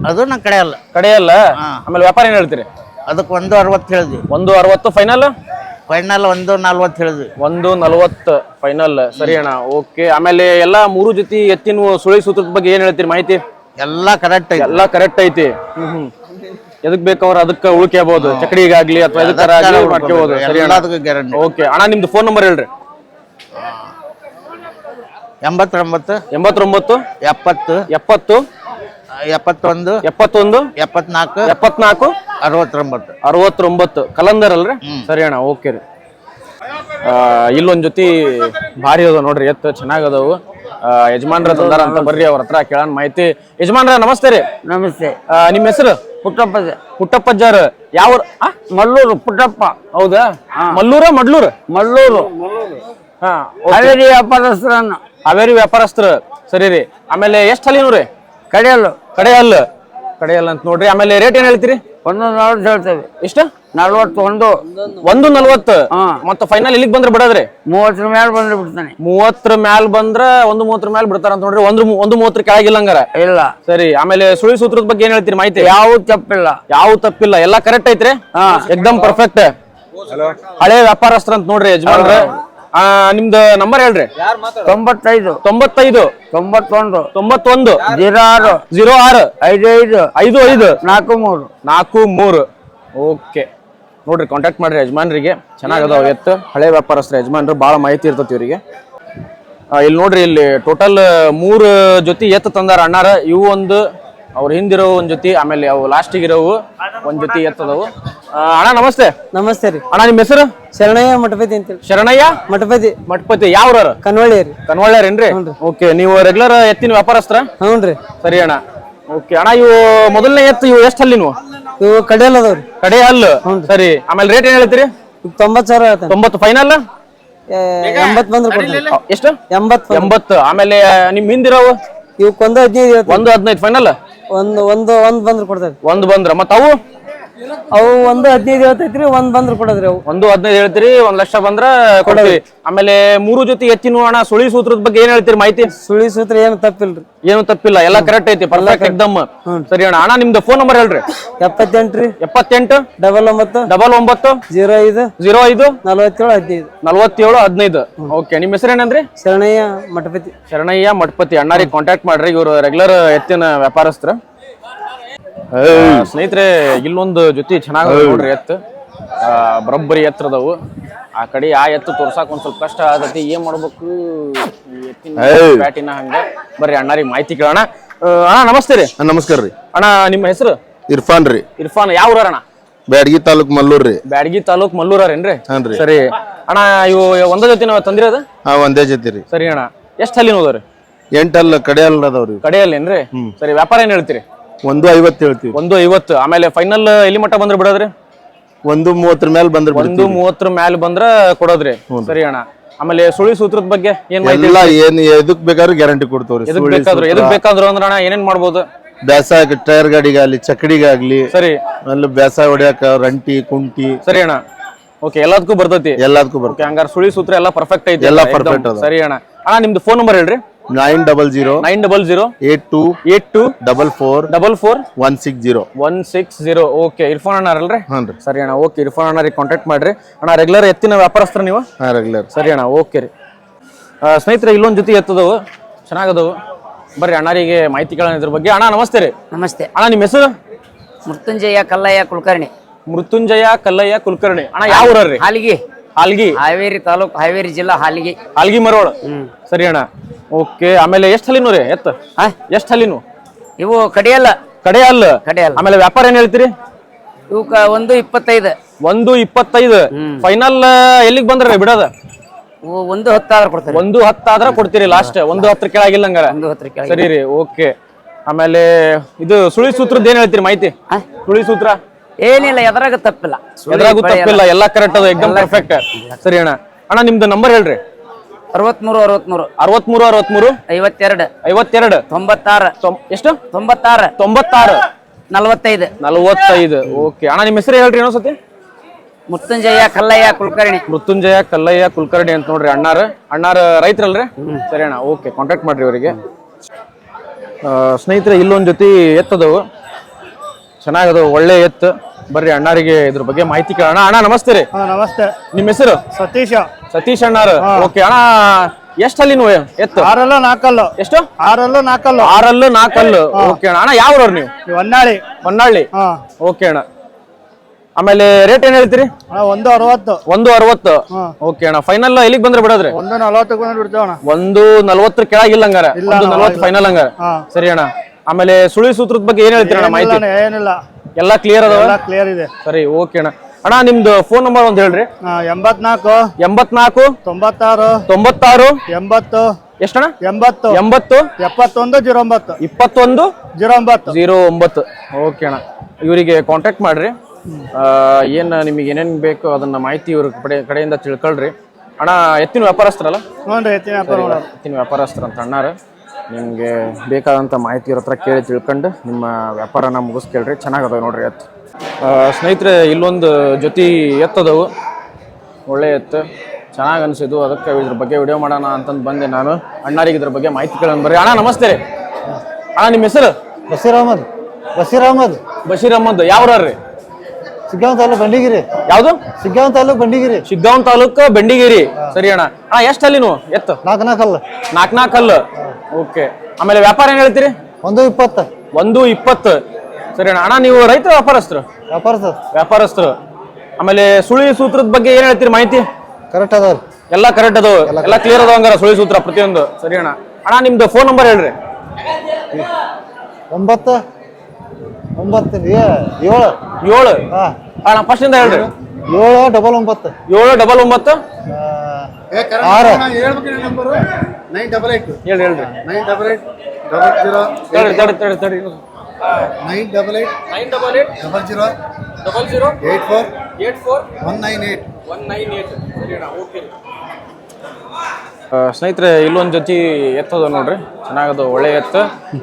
ಅದು ನಾ ಕಡೆ ಅಲ್ಲ. ಕಡೆ ಅಲ್ಲ ಆಮೇಲೆ ವ್ಯಾಪಾರ ಏನ್ ಹೇಳ್ತೀರಿ? ಅದಕ್ಕೆ ಒಂದು ಅರವತ್ತು ಹೇಳಿದ್ವಿ. ಒಂದು ಅರವತ್ತು ಫೈನಲ್ ಫೈನಲ್ ಒಂದು ನಲ್ವತ್ತು ಹೇಳಿದ್ವಿ. ಒಂದು ನಲವತ್ತು ಫೈನಲ್ ಸರಿ ಅಣ್ಣ. ಓಕೆ. ಆಮೇಲೆ ಎಲ್ಲಾ ಮೂರು ಜೊತೆ ಎತ್ತಿನ ಸುಳಿ ಸೂತ್ರದ ಬಗ್ಗೆ ಏನ್ ಹೇಳ್ತೀರಿ ಮಾಹಿತಿ? ಎಲ್ಲ ಕರೆಕ್ಟ್ ಐತಿ. ಎಲ್ಲಾ ಕರೆಕ್ಟ್ ಐತಿ. ಎದಕ್ ಬೇಕವ್ರ ಅದಕ್ಕೆ ಉಳ್ಕೆಬಹುದು ಚಕಡಿಗಾಗ್ಲಿ ಅಥವಾ ಎದಕ್ಕಾರ ಆಗ್ಲಿ ಮಾಡ್ಕೋಬಹುದು ಸರಿ ಅಣ್ಣ ಎಲ್ಲದಕ್ಕೂ ಗ್ಯಾರಂಟಿ ಓಕೆ ಅಣ್ಣ ನಿಮ್ದು ಫೋನ್ ನಂಬರ್ ಹೇಳ್ರಿ. ಎಂಬತ್ತೊಂಬತ್ತು. ಎಂಬತ್ತೊಂಬತ್ತು. ಎಪ್ಪತ್ತು. ಎಪ್ಪತ್ತು. ಎಪ್ಪತ್ತೊಂದು. ಎಪ್ಪತ್ತೊಂದು. ಎಪ್ಪತ್ನಾಲ್ಕು. ಎಪ್ಪತ್ನಾಲ್ಕು. ಅರವತ್ತೊಂಬತ್ತು. ಅರವತ್ತೊಂಬತ್ತು. ಕಲಂದರ್ ಅಲ್ರಿ ಸರಿ ಅಣ್ಣ ಓಕೆ ರೀ. ಆ, ಇಲ್ಲೊಂದ್ ಜೊತೆ ಭಾರಿ ಅದಾವ ನೋಡ್ರಿ ಎತ್ತು ಚೆನ್ನಾಗದವು. ಆ, ಯಜಮಾನ್ರ ತಂದಾರ ಅಂತ ಬರ್ರಿ ಅವ್ರ ಹತ್ರ ಕೇಳೋಣ ಮಾಹಿತಿ. ಯಜಮಾನ್ರ ನಮಸ್ತೆ ರೀ. ನಮಸ್ತೆ. ನಿಮ್ಮ ಹೆಸರು? ಪುಟ್ಟಪ್ಪ ಪುಟ್ಟಪ್ಪಜ್ಜಾರ್ ಯಾವ ಮಲ್ಲೂರು ಪುಟ್ಟಪ್ಪ. ಹೌದಾ? ಮಲ್ಲೂರ ಮಡ್ಲೂರ್? ಮಲ್ಲೂರು. ಹಾ ಹಾವೇರಿ ವ್ಯಾಪಾರಸ್ಥರನ್ನು. ಹಾವೇರಿ ವ್ಯಾಪಾರಸ್ಥರು. ಸರಿ ರೀ. ಆಮೇಲೆ ಎಷ್ಟು ಹಲ್ಲಿನು ರೀ? ಕಡೆಯಲ್ಲು. ಕಡೆಯಲ್ಲ. ಹಲ್ಲು ಕಡೆ ಹಲ್ಲು ಅಂತ ನೋಡ್ರಿ. ಆಮೇಲೆ ರೇಟ್ ಏನು ಹೇಳ್ತೀರಿ? ಒಂದೊಂದು ಅವ್ರು ಹೇಳ್ತೇವೆ. ಎಷ್ಟ ನಲ್ವತ್ತು ಒಂದು. ನಲ್ವತ್ತು? ಹಾ. ಮತ್ತ ಫೈನಲ್ ಇಲ್ಲಿಗೆ ಬಂದ್ರೆ ಬಿಡೋದ್ರಿ? ಮೂವತ್ತರ ಮ್ಯಾಲ ಬಂದ್ರೆ ಬಿಡ್ತಾನೆ. ಮೂವತ್ತರ ಮ್ಯಾಲ್ ಬಂದ್ರ ಒಂದು ಮೂವತ್ತರ ಮ್ಯಾಲ್ ಬಿಡ್ತಾರ ಅಂತ ನೋಡ್ರಿ. ಒಂದು ಒಂದು ಮೂವತ್ತರ ಕೆಳಗಿಲ್ಲ ಹಂಗಾರ. ಇಲ್ಲ. ಸರಿ ಆಮೇಲೆ ಸುಳಿ ಸೂತ್ರದ ಬಗ್ಗೆ ಏನ್ ಹೇಳ್ತೀರಿ ಮಾಹಿತಿ? ಯಾವ ತಪ್ಪಿಲ್ಲ. ಯಾವ ತಪ್ಪಿಲ್ಲ. ಎಲ್ಲಾ ಕರೆಕ್ಟ್ ಐತ್ರಿ? ಹಾ. ಎಕ್ದಮ್ ಪರ್ಫೆಕ್ಟ್ ಹಳೆ ವ್ಯಾಪಾರಸ್ಥರ ಅಂತ ನೋಡ್ರಿ ಯಜಮಾನ್ರ. ನಿಮ್ದು ನಂಬರ್ ಹೇಳ್ರಿ. ತೊಂಬತ್ತೈದು. ತೊಂಬತ್ತೈದು. ತೊಂಬತ್ತೊಂದು. ತೊಂಬತ್ತೊಂದು. ಜೀರೋ ಆರು ಜೀರೋ ಆರು. ಐದು ಐದು ಐದು. ಐದು ನಾಲ್ಕು ಮೂರು. ನಾಲ್ಕು ಮೂರು. ಓಕೆ. ನೋಡ್ರಿ ಕಾಂಟ್ಯಾಕ್ಟ್ ಮಾಡ್ರಿ ಯಜಮಾನ್ರಿಗೆ. ಚೆನ್ನಾಗದಾವ ಎತ್ತು. ಹಳೆ ವ್ಯಾಪಾರಸ್ಥರು ಯಜಮಾನ್ರು ಭಾಳ ಮಾಹಿತಿ ಇರ್ತತಿ ಇವರಿಗೆ. ಇಲ್ಲಿ ನೋಡ್ರಿ ಇಲ್ಲಿ ಟೋಟಲ್ ಮೂರು ಜೊತೆ ಎತ್ತು ತಂದಾರ ಅಣ್ಣಾರ. ಇವು ಒಂದು ಅವ್ರ ಹಿಂದಿರೋ ಒಂದ್ ಜೊತೆ ಆಮೇಲೆ ಅವು ಲಾಸ್ಟಿಗೆ ಇರೋವು ಒಂದ್ ಜೊತೆ ಎತ್ತದವು. ಆ, ಅಣ್ಣ ನಮಸ್ತೆ. ನಮಸ್ತೆ ರೀ. ಅಣ್ಣ ನಿಮ್ಮ ಹೆಸರು? ಶರಣಯ್ಯ ಮಠಪತಿ ಅಂತೇಳಿ. ಶರಣಯ್ಯ? ಮಠಪತಿ. ಮಠಪತಿ. ಯಾವ್ರ ಕನ್ವಳ್ಳಿ ರೀ. ಕನ್ವಳ್ಳ್ಯಾರೇನ್ರಿ? ಓಕೆ ನೀವು ರೆಗ್ಯುಲರ್ ಎತ್ತಿನ ವ್ಯಾಪಾರಸ್ತ್ರ ಹ್ಞೂ ರೀ. ಸರಿ ಅಣ್ಣ. ಓಕೆ ಅಣ್ಣ ಇವು ಮೊದಲನೇ ಎತ್ತು ಇವು ಎಷ್ಟು ಹಲ್ಲಿ ನೀವು? ಇವು ಕಡೆಯಲ್ಲ ಅದಾವ್ರಿ ಕಡೆ ಹಲ್ಲು. ಸರಿ ಆಮೇಲೆ ರೇಟ್ ಏನ್ ಹೇಳ್ತೀರಿ? ಈಗ ತೊಂಬತ್ತು ಸಾವಿರ ಹೇಳ್ತಾನೆ. ತೊಂಬತ್ತು ಫೈನಲ್ ಎಂಬತ್ತು ಬಂದ್ರೆ ಕೊಡ್ತೀನಿ. ಎಷ್ಟು? ಎಂಬತ್ತು ಎಂಬತ್ತು. ಆಮೇಲೆ ನಿಮ್ ಹಿಂದಿರೋವು? ಇವಕ್ಕೆ ಒಂದು ಹದಿನೈದು ಹೇಳ್ತಾನೆ. ಒಂದು ಹದಿನೈದು ಫೈನಲ್ ಒಂದು ಒಂದು ಒಂದು ಬಂದ್ರೆ ಕೊಡ್ತೇವೆ ಒಂದು ಬಂದ್ರ. ಮತ್ತ ಅವು? ಅವು ಒಂದು ಹದಿನೈದು ಹೇಳ್ತೈತ್ರಿ ಒಂದ್ ಬಂದ್ರೆ ಕೊಡೋದ್ರಿ ಅವು. ಒಂದು ಹದಿನೈದು ಹೇಳ್ತೀರಿ ಒಂದ್ ಲಕ್ಷ ಬಂದ್ರ ಕೊಡ್ತೀವಿ ಆಮೇಲೆ ಮೂರು ಜೊತೆ ಎತ್ತಿನ ಅಣ್ಣ ಸುಳಿ ಸೂತ್ರದ ಬಗ್ಗೆ ಏನ್ ಹೇಳ್ತೀರಿ ಮಾಹಿತಿ? ಸುಳಿ ಸೂತ್ರ ಏನು ತಪ್ಪಿಲ್ರಿ. ಏನು ತಪ್ಪಿಲ್ಲ ಎಲ್ಲ ಕರೆಕ್ಟ್ ಐತಿ ಪರ್ಫೆಕ್ಟ್ ಎಕ್ದಮ್ ಸರಿ ಅಣ್ಣ ಅಣ್ಣ ನಿಮ್ದು ಫೋನ್ ನಂಬರ್ ಹೇಳ್ರಿ. ಎಪ್ಪತ್ತೆಂಟ್ರಿ. ಎಪ್ಪತ್ತೆಂಟು. ಡಬಲ್ ಒಂಬತ್ತು. ಡಬಲ್ ಒಂಬತ್ತು. ಜೀರೋ ಐದು. ಜೀರೋ ಐದು. ನಲವತ್ತೇಳು ಹದಿನೈದು. ನಲ್ವತ್ತೇಳು ಹದಿನೈದು. ಓಕೆ ನಿಮ್ಮ ಹೆಸರು ಏನಂದ್ರಿ? ಶರಣಯ್ಯ ಮಠಪತಿ. ಶರಣಯ್ಯ ಮಠಪತಿ. ಅಣ್ಣಾರಿಗೆ ಕಾಂಟ್ಯಾಕ್ಟ್ ಮಾಡ್ರಿ ಇವರು ರೆಗ್ಯುಲರ್ ಎತ್ತಿನ ವ್ಯಾಪಾರಸ್ತ್ರ ಸ್ನೇಹಿತರೆ ಇಲ್ಲೊಂದು ಜೊತೆ ಚೆನ್ನಾಗಿ ನೋಡ್ರಿ ಎತ್ತು. ಬರೋಬ್ಬರಿ ಎತ್ತರದವು. ಆ ಕಡೆ ಆ ಎತ್ತು ತೋರ್ಸಾಕ ಒಂದ್ ಸ್ವಲ್ಪ ಕಷ್ಟ ಆದತಿ. ಏನ್ ಮಾಡ್ಬೇಕು? ಎತ್ತಿನ ಬ್ಯಾಟಿನ ಹಂಗ. ಬರ್ರಿ ಅಣ್ಣಾರಿ ಮಾಹಿತಿ ಕೇಳೋಣ. ಅಣ್ಣ ನಮಸ್ತೆ ರೀ. ನಮಸ್ಕಾರ ರೀ. ಅಣ್ಣ ನಿಮ್ಮ ಹೆಸರು? ಇರ್ಫಾನ್ ರೀ. ಇರ್ಫಾನ್. ಯಾವ ಊರ ಅಣ್ಣ ಬ್ಯಾಡಗಿ ತಾಲೂಕ್ ಮಲ್ಲೂರ್ ರೀ. ಬ್ಯಾಡಗಿ ತಾಲೂಕ್ ಮಲ್ಲೂರೇನ್ರಿ ಹಾನ್ರಿ. ಸರಿ. ಅಣ್ಣ ಇವು ಒಂದೇ ಜೊತೆ ನಾವು ತಂದಿರೋದು? ಹಾ ಒಂದೇ ಜೊತೆ ರೀ. ಸರಿ ಅಣ್ಣ. ಎಷ್ಟು ಅಲ್ಲಿ ನೋದ್ರಿ ಎಂಟಲ್ಲ ಕಡೆಯಲ್ಲ ಅದಾವ್ರಿ. ಕಡೆಯಲ್ಲೇನ್ರಿ ಸರಿ ವ್ಯಾಪಾರ ಏನ್ ಹೇಳ್ತೀರಿ? ಒಂದು ಐವತ್ತು ಹೇಳ್ತೀವಿ. ಒಂದು ಐವತ್ತು. ಆಮೇಲೆ ಫೈನಲ್ ಎಲ್ಲಿ ಮಟ್ಟ ಬಂದ್ರೆ ಬಿಡೋದ್ರಿ? ಒಂದು ಮೂವತ್ತರ ಮೇಲೆ ಬಂದ್ರೆ ಒಂದು ಮೂವತ್ತರ ಮೇಲೆ ಬಂದ್ರೆ ಕೊಡೋದ್ರಿ. ಸರಿ ಅಣ್ಣ. ಆಮೇಲೆ ಸುಳಿ ಸೂತ್ರದ ಬಗ್ಗೆ ಏನ್ ಮಾಹಿತಿ ಎಲ್ಲ ಏನ್ ಎದಕ್ ಬೇಕಾದ್ರೂ ಗ್ಯಾರಂಟಿ ಕೊಡ್ತಾವ್ರಿ. ಎದಕ್ ಬೇಕಾದ್ರು ಎದಕ್ ಬೇಕಾದ್ರು ಅಂದ್ರ ಅಣ್ಣ ಏನೇನ್ ಮಾಡ್ಬೋದು? ಬೇಸಾಯ ಟೈರ್ ಗಾಡಿಗಾಗ್ಲಿ ಚಕಡಿಗಾಗ್ಲಿ ಸರಿ. ಅಲ್ಲಿ ಬೇಸಾಯ ಹೊಡಿಯಾಕ ರಂಟಿ ಕುಂಟಿ. ಸರಿ ಅಣ್ಣ. ಓಕೆ ಎಲ್ಲದಕ್ಕೂ ಬರ್ತೈತಿ. ಎಲ್ಲದಕ್ಕೂ ಬರ್ತೈತಿ. ಹಂಗಾರ ಸುಳಿ ಸೂತ್ರ ಎಲ್ಲ ಪರ್ಫೆಕ್ಟ್ ಐತಿ. ಎಲ್ಲ ಪರ್ಫೆಕ್ಟ್ ಸರಿ ಅಣ್ಣ. ಅಣ್ಣ ನಿಮ್ದು ಫೋನ್ ನಂಬರ್ ಹೇಳ್ರಿ. Nine double zero nine double zero eight two eight two double four double four one six zero one six zero. Okay Irfan ಅಲ್ರಿ ಹ್ಞೂ ರೀ. ಸರಿ ಅಣ್ಣ ಓಕೆ ಇರ್ಫಾನ್ ಅಣ್ಣರಿಗೆ ಕಾಂಟ್ಯಾಕ್ಟ್ ಮಾಡ್ರಿ. ಅಣ್ಣ ರೆಗ್ಯುಲರ್ ಎತ್ತಿನ ವ್ಯಾಪಾರಸ್ತ್ರ ನೀವು? ಹಾಂ ರೆಗ್ಯುಲರ್ ಸರಿ ಅಣ್ಣ ಓಕೆ ರೀ. ಸ್ನೇಹಿತರೆ ಇಲ್ಲೊಂದು ಜೊತೆ ಎತ್ತದವು. ಚೆನ್ನಾಗದವು. ಬರ್ರಿ ಅಣ್ಣರಿಗೆ ಮಾಹಿತಿ ಕೇಳೋಣ ಇದ್ರ ಬಗ್ಗೆ. ಅಣ್ಣ ನಮಸ್ತೆ ರೀ. ನಮಸ್ತೆ. ಅಣ್ಣ ನಿಮ್ಮ ಹೆಸರು? ಮೃತ್ಯುಂಜಯ ಕಲ್ಲಯ್ಯ ಕುಲಕರ್ಣಿ. ಮೃತ್ಯುಂಜಯ ಕಲ್ಲಯ್ಯ ಕುಲಕರ್ಣಿ. ಅಣ್ಣ ಯಾವ ಊರ್ರಿ ಹಾಲಿಗೆ. ಹಾಲ್ಗಿ? ಹಾವೇರಿ ತಾಲೂಕು ಹಾವೇರಿ ಜಿಲ್ಲಾ ಹಾಲ್ಗಿ. ಹಾಲ್ಗಿ ಮರೋಳ ಸರಿ ಅಣ್ಣ. ಓಕೆ ಆಮೇಲೆ ಎಷ್ಟು ಹಲಿನು ರೀ ಎತ್ತ? ಎಷ್ಟು ಹಲಿನು ಇವು ಕಡಿಯಲ್ಲ ಕಡೆಯಲ್ಲ ಕಡೆಯಲ್ಲ. ಆಮೇಲೆ ವ್ಯಾಪಾರ ಏನ್ ಹೇಳ್ತೀರಿ? ಇವಕ್ಕ ಒಂದು ಇಪ್ಪತ್ತೈದು. ಒಂದು ಇಪ್ಪತ್ತೈದು. ಫೈನಲ್ ಎಲ್ಲಿಗೆ ಬಂದ್ರೆ ಬಿಡೋದ? ಒಂದು ಹತ್ತಾದ್ರೆ ಕೊಡ್ತಾರೆ. ಒಂದು ಹತ್ತಾದ್ರ ಕೊಡ್ತೀರಿ ಲಾಸ್ಟ್ ಒಂದು ಹತ್ರ ಕೆಳಗಿಲ್ಲ ಹಂಗಾರ. ಒಂದು ಹತ್ತರ ಕೆಳಗೆ ಸರಿ ರೀ ಓಕೆ. ಆಮೇಲೆ ಇದು ಸುಳಿ ಸೂತ್ರದ ಏನ್ ಹೇಳ್ತೀರಿ ಮಾಹಿತಿ? ಸುಳಿ ಸೂತ್ರ? ಏನಿಲ್ಲ ಎದ್ರಾಗ ತಪ್ಪಿಲ್ಲ. ಎದುರಾಗೂ ತಪ್ಪಿಲ್ಲ ಎಲ್ಲಾ. ಕರೆಕ್ಟ್ ಅದು ಎಕ್ದಮ್ ಪರ್ಫೆಕ್ಟ್ ಸರಿ ಅಣ್ಣ. ಅಣ್ಣ ನಿಮ್ದು ನಂಬರ್ ಹೇಳ್ರಿ. ಅರವತ್ಮೂರು ಅರವತ್ಮೂರು. ಅರವತ್ಮೂರು ಅರವತ್ಮೂರು? ಐವತ್ತೆರಡು. ಐವತ್ತೆರಡು. ತೊಂಬತ್ತಾರು. ಎಷ್ಟು? ತೊಂಬತ್ತಾರು. ತೊಂಬತ್ತಾರು. ನಲವತ್ತೈದು. ನಲವತ್ತೈದು. ಓಕೆ. ಅಣ್ಣ ನಿಮ್ಮ ಹೆಸರು ಹೇಳ್ರಿ ಇನ್ನೊಂದ್ಸತಿ. ಮೃತ್ಯುಂಜಯ ಕಲ್ಲಯ್ಯ ಕುಲಕರ್ಣಿ. ಮೃತ್ಯುಂಜಯ ಕಲ್ಲಯ್ಯ ಕುಲಕರ್ಣಿ ಅಂತ ನೋಡ್ರಿ ಅಣ್ಣಾರ. ಅಣ್ಣಾರ ರೈತರಲ್ರಿ? ಸರಿ ಅಣ್ಣ ಓಕೆ. ಕಾಂಟ್ಯಾಕ್ಟ್ ಮಾಡ್ರಿ ಅವರಿಗೆ ಸ್ನೇಹಿತರೆ ಇಲ್ಲೊಂದ್ ಜೊತೆ ಎತ್ತದವು. ಚೆನ್ನಾಗದವು ಒಳ್ಳೆ ಎತ್ತು. ಬರ್ರಿ ಅಣ್ಣಾರಿಗೆ ಇದ್ರ ಬಗ್ಗೆ ಮಾಹಿತಿ ಕೇಳೋಣ. ಅಣ್ಣ ನಮಸ್ತೆ ರೀ. ನಮಸ್ತೆ. ನಿಮ್ಮ ಹೆಸರು? ಸತೀಶ. ಸತೀಶ್ ಅಣ್ಣಾರ. ಓಕೆ ಅಣ್ಣ ಎಷ್ಟಲ್ಲಿ ನೀವು ಎತ್ತು? ಆರಲ್ಲ ನಾಲ್ಕಲ್ಲು ಎಷ್ಟು? ಆರಲ್ಲೋ ನಾಲ್ಕಲ್ಲು ಆರಲ್ಲು ನಾಲ್ಕಲ್ಲು ಓಕೆ ಅಣ್ಣ. ಅಣ್ಣ ಯಾವ ನೀವು? ಹೊನ್ನಾಳಿ. ಹೊನ್ನಾಳಿ? ಹಾ. ಓಕೆ ಅಣ್ಣ. ಆಮೇಲೆ ರೇಟ್ ಏನ್ ಹೇಳ್ತೀರಿ? ಒಂದು ಅರವತ್ತು. ಒಂದು ಅರವತ್ತು. ಓಕೆ ಅಣ್ಣ. ಫೈನಲ್ ಎಲ್ಲಿಗೆ ಬಂದ್ರೆ ಬಿಡೋದ್ರಿ? ಒಂದು ನಲವತ್ತು ಬಂದು ಅಣ್ಣ. ಒಂದು ನಲವತ್ತರ ಕೆಳಗಿಲ್ಲ ಹಂಗಾರ. ಒಂದು ನಲ್ವತ್ತು ಫೈನಲ್ ಹಂಗಾರ. ಹಾ. ಸರಿ ಅಣ್ಣ. ಆಮೇಲೆ ಸುಳಿ ಸೂತ್ರದ ಬಗ್ಗೆ ಏನ್ ಹೇಳ್ತೀರಾ ಅಣ್ಣ ಮಾಹಿತಿ? ಏನಿಲ್ಲ. ಎಲ್ಲ ಕ್ಲಿಯರ್ ಅದಾವ? ಎಲ್ಲ ಕ್ಲಿಯರ್ ಇದೆ. ಸರಿ ಓಕೆ ಅಣ್ಣ. ಅಣ್ಣ ನಿಮ್ದು ಫೋನ್ ನಂಬರ್ ಒಂದ್ ಹೇಳ್ರಿ. ಎಂಬತ್ನಾಲ್ಕು ಎಂಬತ್ನಾಲ್ಕು ತೊಂಬತ್ತಾರು ತೊಂಬತ್ತಾರು ಎಂಬತ್ತು ಎಷ್ಟಣ್ಣ? ಎಂಬತ್ತು ಎಂಬತ್ತು ಎಪ್ಪತ್ತೊಂದು ಜೀರೋ ಒಂಬತ್ತು ಇಪ್ಪತ್ತೊಂದು ಜೀರೋ ಒಂಬತ್ತು ಜೀರೋ ಒಂಬತ್ತು. ಓಕೆ ಅಣ್ಣ. ಇವರಿಗೆ ಕಾಂಟ್ಯಾಕ್ಟ್ ಮಾಡ್ರಿ. ಏನ್ ನಿಮಗೆ ಏನೇನ್ ಬೇಕು ಅದನ್ನ ಮಾಹಿತಿ ಇವ್ರ ಕಡೆ ಕಡೆಯಿಂದ ತಿಳ್ಕೊಳ್ರಿ. ಅಣ್ಣ ಎತ್ತಿನ ವ್ಯಾಪಾರಸ್ಥರಲ್ಲ? ಹ್ಞೂ ರೀ ಎತ್ತಿನ ವ್ಯಾಪಾರ ಎತ್ತಿನ ವ್ಯಾಪಾರಸ್ಥರ ಅಂತ ಅಣ್ಣಾರ. ನಿಮಗೆ ಬೇಕಾದಂಥ ಮಾಹಿತಿ ಇರೋ ಹತ್ರ ಕೇಳಿ ತಿಳ್ಕೊಂಡು ನಿಮ್ಮ ವ್ಯಾಪಾರನ ಮುಗಿಸ್ಕೇಳ್ರಿ. ಚೆನ್ನಾಗದವು ನೋಡ್ರಿ ಎತ್ತು. ಸ್ನೇಹಿತರೆ ಇಲ್ಲೊಂದು ಜೊತೆ ಎತ್ತದವು. ಒಳ್ಳೆ ಎತ್ತು. ಚೆನ್ನಾಗಿ ಅನಿಸಿದ್ದು ಅದಕ್ಕೆ ಇದ್ರ ಬಗ್ಗೆ ವಿಡಿಯೋ ಮಾಡೋಣ ಅಂತಂದು ಬಂದೆ ನಾನು. ಅಣ್ಣಾರಿಗೆ ಇದ್ರ ಬಗ್ಗೆ ಮಾಹಿತಿ ಕೇಳೋಣ ಬರ್ರಿ. ಅಣ್ಣ ನಮಸ್ತೆ ರೀ. ಅಣ್ಣ ನಿಮ್ಮ ಹೆಸರು? ಬಸೀರ್ ಅಹಮದ್. ಬಸೀರ್ ಅಹಮದ್. ಬಶೀರ್ ಅಹಮದ್. ಯಾವ್ರಿ ಸಿಗ್ಗಾಂವ್ ತಾಲೂಕ್ ಬಂಡಿಗಿರಿ. ಯಾವುದು? ಸಿಗ್ಗಾಂವ್ ತಾಲೂಕ್ ಬಂಡಿಗಿರಿ. ಸಿಗ್ಗಾಂವ್ ತಾಲೂಕು ಬಂಡಿಗಿರಿ. ಸರಿ ಅಣ್ಣ. ಅಣ್ಣ ಎಷ್ಟು ಅಲ್ಲಿ ನೀವು? ಎತ್ತು. ನಾಲ್ಕು ನಾಲ್ಕಲ್ಲ ನಾಲ್ಕು ಓಕೆ ಆಮೇಲೆ ವ್ಯಾಪಾರ ಏನು ಹೇಳ್ತೀರಿ? ಒಂದು ಇಪ್ಪತ್ತು. ಒಂದು ಇಪ್ಪತ್ತು. ಸರಿ ಅಣ್ಣ ಅಣ್ಣ ನೀವು ರೈತ ವ್ಯಾಪಾರಸ್ಥರು? ವ್ಯಾಪಾರ ಸರ್ ವ್ಯಾಪಾರಸ್ಥರು. ಆಮೇಲೆ ಸುಳಿ ಸೂತ್ರದ ಬಗ್ಗೆ ಏನ್ ಹೇಳ್ತೀರಿ ಮಾಹಿತಿ? ಕರೆಕ್ಟ್ ಅದಾವ್ರಿ. ಎಲ್ಲ ಕರೆಕ್ಟ್ ಅದು ಎಲ್ಲ ಕ್ಲಿಯರ್ ಅದಾವ ಹಂಗಾರ ಸುಳಿ ಸೂತ್ರ ಪ್ರತಿಯೊಂದು. ಸರಿ ಅಣ್ಣ ಅಣ್ಣ ನಿಮ್ದು ಫೋನ್ ನಂಬರ್ ಹೇಳ್ರಿ. ಒಂಬತ್ತು ಒಂಬತ್ತು ಏ- ಏಳು. ಏಳು? ಹಾಂ. ಅಣ್ಣ ಫಸ್ಟ್ ಇಂದ ಹೇಳ್ರಿ. ಏಳು ಡಬಲ್ ಒಂಬತ್ತು. ಏಳು ಡಬಲ್ ಒಂಬತ್ತು? ಆರು. ನೈನ್ ಡಬಲ್ ಏಟ್ ಹೇಳಿ ಹೇಳ್ರಿ nine double eight double zero ತಡಿ ತಡಿ ತಡಿ ತಡಿ. Nine double eight nine double eight double zero double zero eight four eight four one nine eight one nine eight ಅಣ್ಣ ಓಕೆ ಸ್ನೇಹಿತರೆ ಇಲ್ಲೊಂದು ಜೊತೆ ಎತ್ತದ ನೋಡ್ರಿ. ಚೆನ್ನಾಗದು ಒಳ್ಳೆ ಎತ್ತ.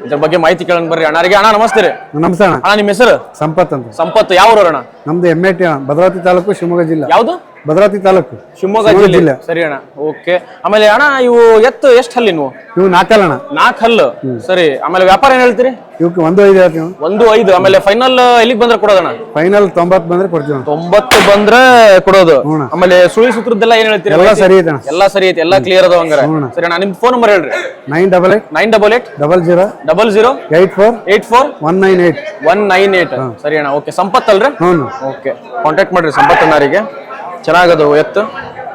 ಇದ್ರ ಬಗ್ಗೆ ಮಾಹಿತಿ ಕೇಳೋಣ ಬರ್ರಿ. ಅಣ್ಣರಿಗೆ ಅಣ್ಣ ನಮಸ್ತೆ ರೀ. ನಮಸ್ತೆ ಅಣ್ಣ. ಅಣ್ಣ ನಿಮ್ಮ ಹೆಸರು? ಸಂಪತ್ ಅಂತ. ಸಂಪತ್ ಯಾವ ಊರು ಅಣ್ಣ ನಮ್ದು M A T Bhadravati taluk Shivamogga ಜಿಲ್ಲಾ. ಯಾವುದು? ಭದ್ರಾವತಿ ತಾಲೂಕು ಶಿವಮೊಗ್ಗ ಜಿಲ್ಲೆ. ಸರಿ ಅಣ್ಣ ಓಕೆ. ಆಮೇಲೆ ಅಣ್ಣ ಇವು ಎತ್ತು ಎಷ್ಟು ಹಲ್ಲಿ ನೀವು? ಇವು ನಾಲ್ಕಲ್ಲ ಅಣ್ಣ. ನಾಲ್ಕು ಹಲ್ಲು ಸರಿ ಆಮೇಲೆ ವ್ಯಾಪಾರ ಏನ್ ಹೇಳ್ತೀರಿ? ಇವಕ್ಕೆ ಒಂದು ಐದು ಹೇಳ್ತೀವಿ ಒಂದು ಐದು ಆಮೇಲೆ ಫೈನಲ್ ಎಲ್ಲಿಗೆ ಬಂದ್ರೆ ಕೊಡೋದಣ್ಣ ಫೈನಲ್ ತೊಂಬತ್ತು ಬಂದ್ರೆ ಕೊಡ್ತೀವಿ ತೊಂಬತ್ತು ಬಂದ್ರೆ ಕೊಡೋದು. ಆಮೇಲೆ ಸುಳಿ ಸೂತ್ರದ್ದೆಲ್ಲ ಏನ್ ಹೇಳ್ತೀರಿ? ಎಲ್ಲ ಸರಿ ಐತೆ ಎಲ್ಲ ಸರಿ ಐತೆ ಎಲ್ಲ ಕ್ಲಿಯರ್ ಅದಾವ ಹಂಗಾರೆ. ಸರಿ ಅಣ್ಣ ನಿಮ್ ಫೋನ್ ನಂಬರ್ ಹೇಳ್ರಿ. Nine double eight nine double eight double zero double zero eight four eight four one nine eight one nine eight ಸರಿ ಅಣ್ಣ ಓಕೆ. ಸಂಪತ್ ಅಲ್ರಿ ಹ್ಞೂ ಓಕೆ. ಕಾಂಟ್ಯಾಕ್ಟ್ ಮಾಡ್ರಿ ಸಂಪತ್ ಅಣ್ಣರಿಗೆ ಚೆನ್ನಾಗದು ಎತ್ತು.